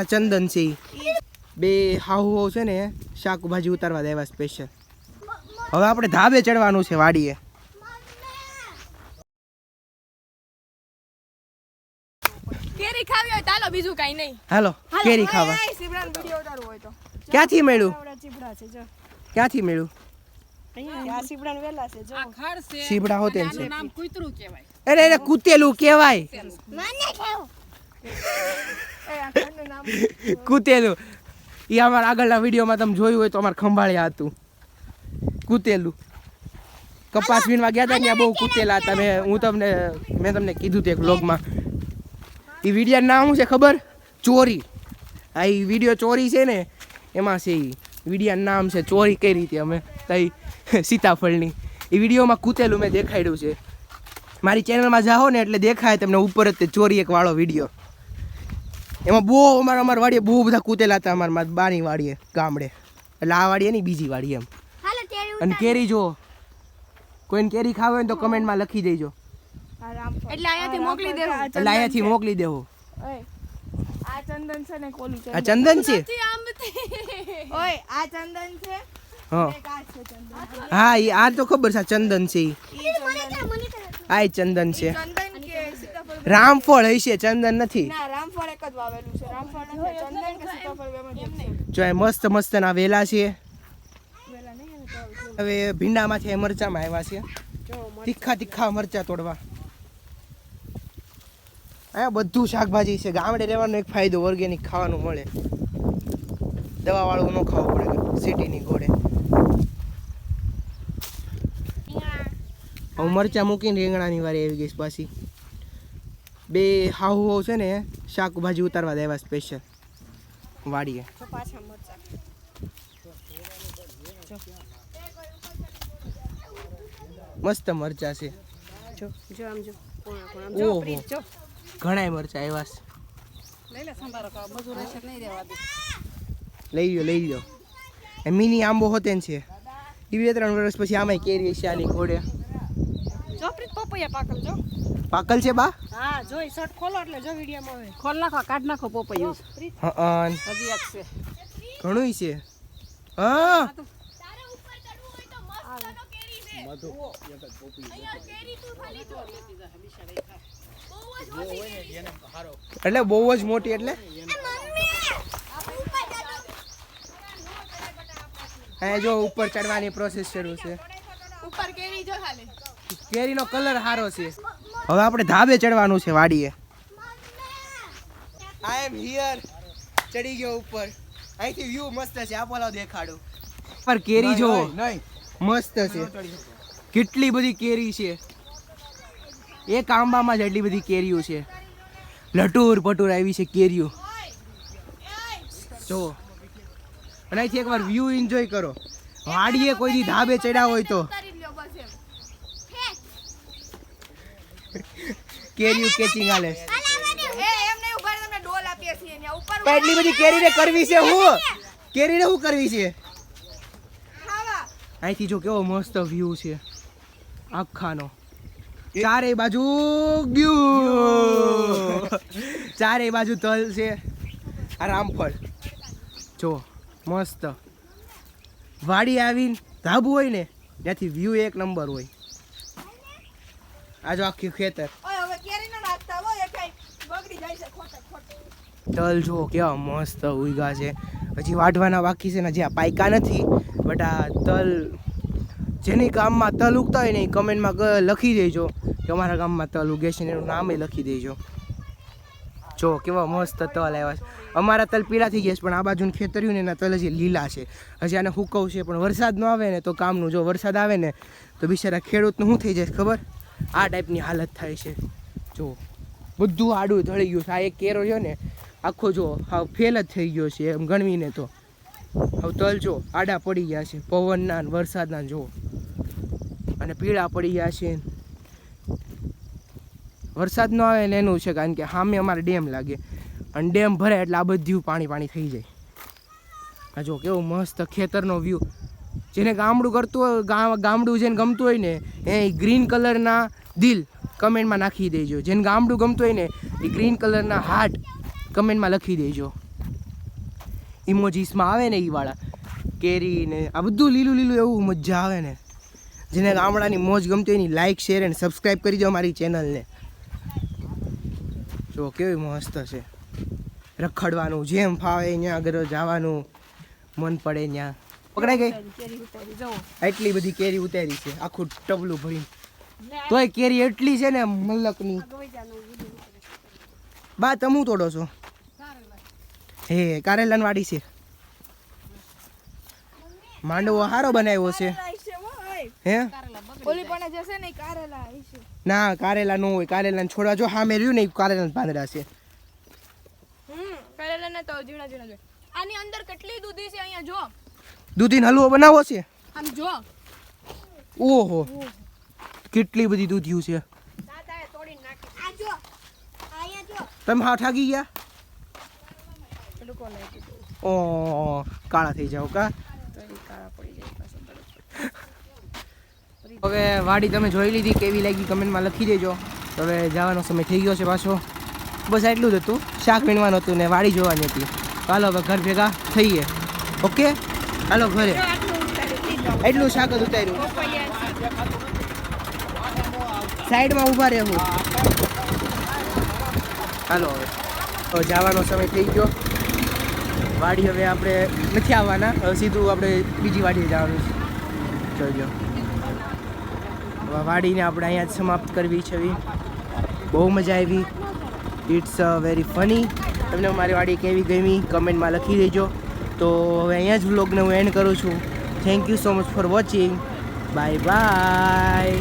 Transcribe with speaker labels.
Speaker 1: આ ચંદન છે ઈ. બે હાહુ છે ને શાકભાજી ઉતારવા દેવા સ્પેશિયલ હવે આપણે ધાબે ચડવાનું છે વાડીએ.
Speaker 2: કેરી ખાવી હોય ચાલો બીજું કઈ નહીં.
Speaker 1: હાલો કેરી ખાવા.
Speaker 2: સીવડાનો વિડિયો ઉતારવો હોય તો.
Speaker 1: ક્યાંથી મળ્યું?
Speaker 2: આવડા ચીપડા છે જો.
Speaker 1: ક્યાંથી મળ્યું?
Speaker 2: અહીંયા આ સીવડાનો વેલા છે જો.
Speaker 1: સીબડા હોતે છે.
Speaker 3: નામ કૂતરું કહેવાય.
Speaker 1: અરે કૂતેલું
Speaker 2: નામ
Speaker 1: કૂતેલું. એ અમારા આગળના વિડીયોમાં તમે જોયું હોય તો અમારે ખંભાળ્યા હતું. કૂતેલું. કપાસ વીણવા ગયા હતા ત્યાં બહુ કૂતેલા હતા. મેં હું તમને મેં તમને કીધું એક વ્લોગમાં. એ વિડીયા નામ શું છે ખબર? ચોરી. આ એ વીડિયો ચોરી છે ને, એમાં છે એ વિડીયા નામ છે ચોરી કઈ રીતે અમે, તઈ સીતાફળની. એ વિડીયોમાં કૂતેલું મેં દેખાડ્યું છે. મારી ચેનલમાં જાઓ ને એટલે દેખાય તમને ઉપર જ તે ચોરી એક વાળો વીડિયો. એમાં બહુ અમારા અમારા વાડીએ બહુ બધા કૂતેલા હતા અમારા મારા બાની વાડીએ ગામડે. એટલે આ વાડીએ નહીં બીજી વાડી એમ. અને કેરી જો. કોઈને કેરી ખાવે હોય ને તો કમેન્ટમાં લખી દેજો.
Speaker 2: એટલે અહીંયાથી મોકલી દેવું.
Speaker 1: એટલે અહીંયાથી મોકલી દેવો.
Speaker 2: આ ચંદન છે ને કોલું
Speaker 1: આ
Speaker 2: ચંદન
Speaker 1: ચંદન છે
Speaker 2: ઓય આ ચંદન છે?
Speaker 1: હા.
Speaker 2: એક આ છે ચંદન.
Speaker 1: હા એ આ તો ખબર છે આ ચંદન છે
Speaker 2: ચંદન.
Speaker 1: આ ચંદન છે.
Speaker 2: ચંદન કે સીતાફળ.
Speaker 1: રામફળ હશે ચંદન નથી.
Speaker 2: એક જ વાવેલું છે. રામફળ નથી ચંદન કે સીતાફળ બેમાં જો
Speaker 1: એ મસ્ત મસ્ત ના વેલા છે.
Speaker 2: વેલા નહીં એને
Speaker 1: હવે ભીંડામાંથી મરચામાં આવ્યા છે. તીખા તીખા મરચા તોડવા. અહીંયા બધું શાકભાજી છે. ગામડે રહેવાનો એક ફાયદો ઓર્ગેનિક ખાવાનું મળે. દવાવાળું ન ખાવું પડે સિટીની ઘોડે હું મરચા મૂકીને રીંગણાની વારી આવી ગઈશ પાછી. બે હાહુ છે ને શાકભાજી ઉતારવા દેવા સ્પેશિયલ વાડીએ. મસ્ત મરચા છે.
Speaker 2: આમ આમ
Speaker 1: ઘણાય મરચા એવા છે.
Speaker 3: લઈ લે
Speaker 1: લઈ એ મિની આંબો હોતે છે. એ બે ત્રણ વર્ષ પછી આમાંય કેરી છે આની ઘોડે.
Speaker 2: જો પ્રીત પપૈયા પાકલ જો.
Speaker 1: પાકલ છે બા?
Speaker 2: હા જોઈ શર્ટ ખોલો એટલે જો વિડીયોમાં આવે.
Speaker 3: ખોલ નાખો કાઢ નાખો પોપૈયું.
Speaker 1: હા
Speaker 3: હજી એક છે.
Speaker 1: ઘણું છે. હા. એટલે બહુ જ મોટી એટલે? અહીંયા જો ઉપર ચડવાની પ્રોસેસ શરૂ છે.
Speaker 2: ઉપર કેરી જો ખાલી.
Speaker 1: કેરીનો કલર સારો છે. હવે આપણે ધાબે ચડવાનું છે વાડીએ. આઈ એમ હિયર ચડી ગયો ઉપર. અહીંથી વ્યૂ મસ્ત છે. આપો લાવ દેખાડું. પર કેરી જો મસ્ત છે. કેટલી બધી કેરી છે. એક આંબામાં જ એટલી બધી કેરીઓ છે. લટુર પટુર આવી છે કેરીઓ. જો અને અહીંથી એકવાર વ્યૂ એન્જોય કરો. વાડીએ કોઈ દી ધાબે ચડ્યા હોય તો
Speaker 2: ઉતારી લ્યો બસ એમ
Speaker 1: કેરીઓ કેચિંગ આલે
Speaker 2: એ એમ નહીં ઊભા રહે, તમને ડોલ આપીએ છીએ ત્યાં ઉપર
Speaker 1: પણ એટલી બધી કેરીને કરવી છે હું? કેરીને હું કરવી છે? અહીંથી જો કેવો મસ્ત વ્યૂ છે. આખાનો. ચારે બાજુ ગયું. ચારે બાજુ તલ છે. આ રામફળ. જો મસ્ત. વાડી આવીને ધાબુ હોય ને ત્યાંથી વ્યૂ એક નંબર હોય. આ જો આખી ખેતર
Speaker 2: ઓય હવે કેરી ન નાખતા હોય એ કઈ બગડી જાય છે ખોટે ખોટે
Speaker 1: તલ જો કેવા મસ્ત ઉગ્યા છે. હજી વાઢવાના બાકી છે ને જે આ પાયકા નથી બટ આ તલ જેની ગામમાં તલ ઉગતા હોય ને એ કમેન્ટમાં લખી દેજો, કે અમારા ગામમાં તલ ઉગે છે ને એનું નામે લખી દેજો. જો, કેવા મસ્ત તલ આવ્યા છે. અમારા તલ પીળા થઈ ગયા છે, પણ આ બાજુનું ખેતર્યું ને એના તલ હજી લીલા છે. હજી આને હુકવશે પણ વરસાદ ન આવે ને તો કામનું જો વરસાદ આવે ને તો બિચારા ખેડૂતનું શું થઈ જાય ખબર? આ ટાઈપની હાલત થાય છે. જો, બધું આડું ધળી ગયું છે. આ એક કેરો છે ને આખો જો, હાવ ફેલ જ થઈ ગયો છે એમ ગણવીને તો. હવે તલ જો, આડા પડી ગયા છે, પવનના વરસાદના જો. અને પીળા પડી ગયા છે. વરસાદ ન આવે ને એનું છે કારણ કે સામે અમારે ડેમ લાગે. અને ડેમ ભરે એટલે આ બધું પાણી પાણી થઈ જાય. આ જો કેવો મસ્ત ખેતરનો વ્યૂ જેને ગામડું કરતું હોય ગામડું જેને ગમતું હોય ને, એ ગ્રીન કલરના દિલ કમેન્ટમાં નાખી દેજો. જેને ગામડું ગમતું હોય ને, એ ગ્રીન કલરના હાર્ટ કમેન્ટમાં લખી દેજો. ઇમોજીસમાં આવે ને એ વાળા. કેરી ને આ બધું લીલું લીલું એવું મજા આવે ને. જેને ગામડાની મોજ ગમતી એની લાઇક શેર અને સબસ્ક્રાઈબ કરી દો મારી ચેનલને જો કેવી મસ્ત છે. રખડવાનું, જેમ ફાવે ત્યાં આગળ જવાનું, મન પડે ત્યાં પકડાઈ ગઈ? એટલી બધી કેરી ઉતારી છે, આખું ટબલું ભરીને. તોય કેરી એટલી છે ને મલકની. બા તમે તોડો છો? હે કારેલાન વાડી છે. માંડવો સારો બનાવ્યો છે. હે?
Speaker 2: ઓલી પણ જશે ને કારેલા
Speaker 1: ના કારેલા નો હોય કારેલા છોડવા જો હા રહ્યું ને કારેલા પાંદડા છે.
Speaker 2: હમ કારેલા ને તો ઝીણા ઝીણા જો આની અંદર કેટલી દૂધી છે અહીંયા જો.
Speaker 1: દૂધીનો હલવો બનાવો છે?
Speaker 2: આમ જો.
Speaker 1: ઓહો. કેટલી બધી દૂધિયું છે.
Speaker 2: દાદાએ નાખી. આ જો.
Speaker 1: તમે હા ઠાગી ગયા? કાળા થઈ જાવ કા? હવે વાડી તમે જોઈ લીધી, કેવી લાગી કમેન્ટમાં લખી દેજો. હવે જવાનો સમય થઈ ગયો છે પાછો. બસ એટલું જ હતું. શાક વીણવાનું હતું ને વાડી જોવાની હતી. ચાલો હવે ઘર ભેગા થઈએ. ઓકે? ચાલો ઘરે. એટલું શાક જ ઉતાર્યું. સાઈડમાં ઊભા રહેવું. હાલો હવે. તો જવાનો સમય થઈ ગયો. વાડી હવે આપણે નથી આવવાના. હવે સીધું આપણે બીજી વાડીએ જવાનું છે. જોજો વાડીને આપણે અહીંયા જ સમાપ્ત કરવી છે બહુ મજા આવી. ઇટ્સ વેરી ફની તમને મારી વાડી કેવી ગમી કમેન્ટમાં લખી દેજો. તો હવે અહીંયા જ વ્લોગને હું એન્ડ કરું છું. Thank you so much for watching bye bye